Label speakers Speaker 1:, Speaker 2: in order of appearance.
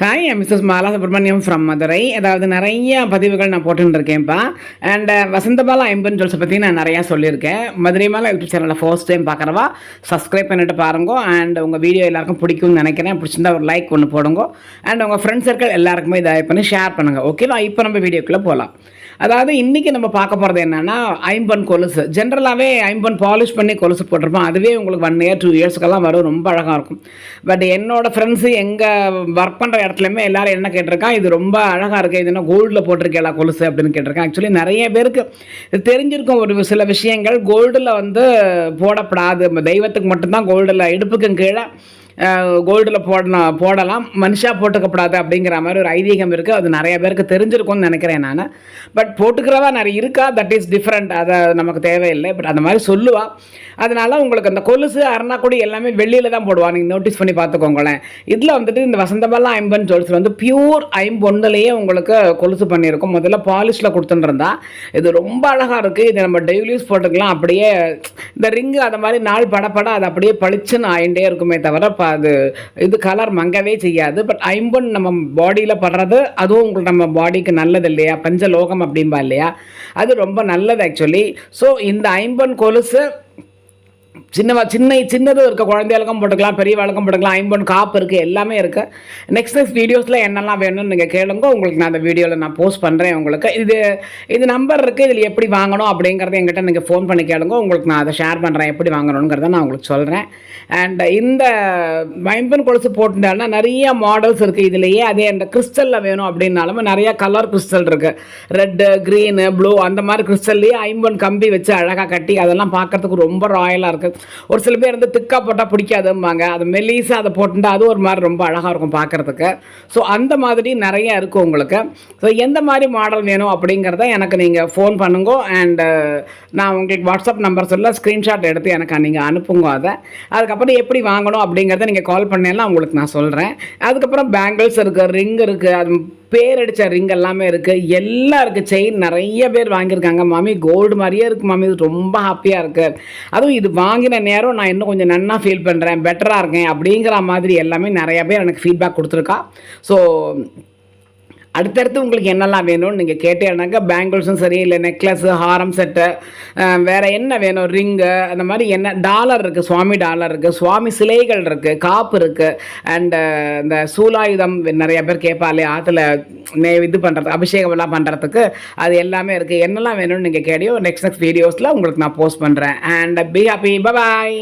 Speaker 1: Hi Mrs Mala Subramaniam from Madurai அதாவது நிறைய பதிவுகள் நான் போட்டுன்னு இருக்கேன்ப்பா அண்ட் uh, வசந்தபாலா ஐம்பன் ஜுவல்ஸை பற்றி நான் நிறையா சொல்லியிருக்கேன். மதுரை மாலா யூடியூப் சேனலில் ஃபர்ஸ்ட் டைம் பார்க்குறவா சப்ஸ்கிரைப் பண்ணிட்டு பாருங்க. அண்ட் உங்கள் வீடியோ எல்லாருக்கும் பிடிக்கும்னு நினைக்கிறேன். பிடிச்சிருந்தா ஒரு லைக் ஒன்று போடுங்க. அண்ட் உங்கள் ஃப்ரெண்ட்ஸ் சர்க்கிள் எல்லாருக்குமே இதை பண்ணி ஷேர் பண்ணுங்கள் ஓகேவா இப்போ நம்ம வீடியோக்குள்ளே போகலாம் அதாவது இன்றைக்கி நம்ம பார்க்க போகிறது என்னென்னா ஐம்பன் கொலுசு. ஜென்ரலாகவே ஐம்பன் பாலிஷ் பண்ணி கொலுசு போட்டிருப்போம். அதுவே உங்களுக்கு ஒன் இயர் டூ இயர்ஸ்க்கெல்லாம் வரும். ரொம்ப அழகாக இருக்கும். பட் என்னோட ஃப்ரெண்ட்ஸு எங்கள் ஒர்க் பண்ணுற இடத்துலையுமே எல்லாரும் என்ன கேட்டிருக்கான் இது ரொம்ப அழகாக இருக்குது இது என்ன கோல்டில் போட்டிருக்கேளா கொலுசு அப்படின்னு கேட்டிருக்கேன் ஆக்சுவலி நிறைய பேருக்கு தெரிஞ்சிருக்கும் ஒரு சில விஷயங்கள் கோல்டில் வந்து போடப்படாது. நம்ம தெய்வத்துக்கு மட்டும்தான் கோல்டில் இடுப்புக்கும் கீழே கோல்டில் போடணும் போடலாம். மனுஷாக போட்டுக்கப்படாது அப்படிங்கிற மாதிரி ஒரு ஐதீகம் இருக்குது அது நிறைய பேருக்கு தெரிஞ்சிருக்கும்னு நினைக்கிறேன் நான். பட் போட்டுக்கிறவா நிறைய இருக்கா? தட் இஸ் டிஃப்ரெண்ட் அதை நமக்கு தேவையில்லை. பட் அந்த மாதிரி சொல்லுவா. அதனால உங்களுக்கு அந்த கொலுசு அருணாக்குடி எல்லாமே வெளியில் தான் போடுவா. நீங்கள் நோட்டீஸ் பண்ணி பார்த்துக்கோங்களேன். இதில் வந்துட்டு இந்த வசந்தபல்லாம் ஐம்பன் ஜுவல்ஸ் வந்து பியூர் ஐம்பொன்னுலேயே உங்களுக்கு கொலுசு பண்ணியிருக்கும். முதல்ல பாலிஷில் கொடுத்துட்டுருந்தா இது ரொம்ப அழகாக இருக்குது இது நம்ம டெய்லி யூஸ் போட்டுக்கலாம். அப்படியே இந்த ரிங்கு அந்த மாதிரி நாள் படப்பட அது அப்படியே பளிச்சுன்னு ஆயிண்டே இருக்குமே தவிர அது இது கலர் மங்கவே செய்யாது. பட் ஐம்பொன் நம்ம பாடியில் படுறது அதுவும் உங்களுக்கு நம்ம பாடிக்கு நல்லது இல்லையா? பஞ்சலோகம் அப்படிம்பா இல்லையா? அது ரொம்ப நல்லது ஆக்சுவலி ஸோ இந்த ஐம்பொன் கொலுசு சின்ன சின்ன சின்னதும் இருக்க. குழந்தைகளுக்கும் போட்டுக்கலாம் பெரியவாளுக்கும் போட்டுக்கலாம். ஐம்பொன் காப்பு இருக்குது எல்லாமே இருக்குது நெக்ஸ்ட் நெக்ஸ்ட் வீடியோஸில் என்னெல்லாம் வேணும்னு நீங்கள் கேளுங்க. உங்களுக்கு நான் அந்த வீடியோவில் நான் போஸ்ட் பண்ணுறேன் உங்களுக்கு. இது இது நம்பர் இருக்குது இதில் எப்படி வாங்கணும் அப்படிங்கிறத எங்கிட்ட நீங்கள் ஃபோன் பண்ணி கேளுங்க. உங்களுக்கு நான் அதை ஷேர் பண்ணுறேன் எப்படி வாங்கணுங்கிறத நான் உங்களுக்கு சொல்கிறேன் அண்ட் இந்த ஐம்பன் கொலுசு போட்டுட்டாலும் நிறைய மாடல்ஸ் இருக்குது இதுலேயே. அதே அந்த கிறிஸ்டலில் வேணும் அப்படின்னாலுமே நிறைய கலர் கிறிஸ்டல் இருக்குது ரெட்டு க்ரீனு ப்ளூ அந்த மாதிரி கிறிஸ்டல்லையே ஐம்பன் கம்பி வச்சு அழகாக கட்டி அதெல்லாம் பார்க்குறதுக்கு ரொம்ப ராயலாக இருக்குது ஒரு சில பேர் வந்து திக்கா போட்டால் பிடிக்காதும்பாங்க. அது மெல்லீஸாக அதை போட்டுட்டா அது ஒரு மாதிரி ரொம்ப அழகாக இருக்கும் பார்க்குறதுக்கு. ஸோ அந்த மாதிரி நிறைய இருக்கும் உங்களுக்கு. ஸோ எந்த மாதிரி மாடல் வேணும் அப்படிங்கிறத எனக்கு நீங்கள் ஃபோன் பண்ணுங்க அண்டு நான் உங்களுக்கு வாட்ஸ்அப் நம்பர் சொல்ல ஸ்க்ரீன்ஷாட் எடுத்து எனக்கு நீங்கள் அனுப்புங்க அதை. அதுக்கப்புறம் எப்படி வாங்கணும் அப்படிங்கிறத நீங்கள் கால் பண்ணலாம் உங்களுக்கு நான் சொல்கிறேன் அதுக்கப்புறம் பேங்கிள்ஸ் இருக்குது ரிங் இருக்குது அது பேர் அடித்த ரிங் எல்லாமே இருக்குது எல்லாம் இருக்குது செயின் நிறைய பேர் வாங்கியிருக்காங்க. மாமி கோல்டு மாதிரியே இருக்குது மாமி. இது ரொம்ப ஹாப்பியாக இருக்குது அதுவும் இது வாங்கின நேரம் நான் இன்னும் கொஞ்சம் நன்னா ஃபீல் பண்ணுறேன் பெட்டராக இருக்கேன் அப்படிங்கிற மாதிரி எல்லாமே நிறையா பேர் எனக்கு ஃபீட்பேக் கொடுத்துருக்கா. ஸோ அடுத்தடுத்து உங்களுக்கு என்னெல்லாம் வேணும்னு நீங்கள் கேட்டேன்னாக்கா பேங்கிள்ஸும் சரி இல்லை நெக்லஸ்ஸு ஹாரம் செட்டு வேறு என்ன வேணும்? ரிங்கு அந்த மாதிரி என்ன? டாலர் இருக்குது சுவாமி டாலர் இருக்குது சுவாமி சிலைகள் இருக்குது காப்பு இருக்குது அண்டு இந்த சூலாயுதம் நிறைய பேர் கேட்பாலே ஆற்றுல நே இது பண்ணுறது அபிஷேகமெல்லாம் பண்ணுறதுக்கு அது எல்லாமே இருக்குது என்னெல்லாம் வேணும்னு நீங்கள் கேட்டியோ நெக்ஸ்ட் நெக்ஸ்ட் வீடியோஸில் உங்களுக்கு நான் போஸ்ட் பண்ணுறேன் அண்ட் பி ஹாப்பி பாய்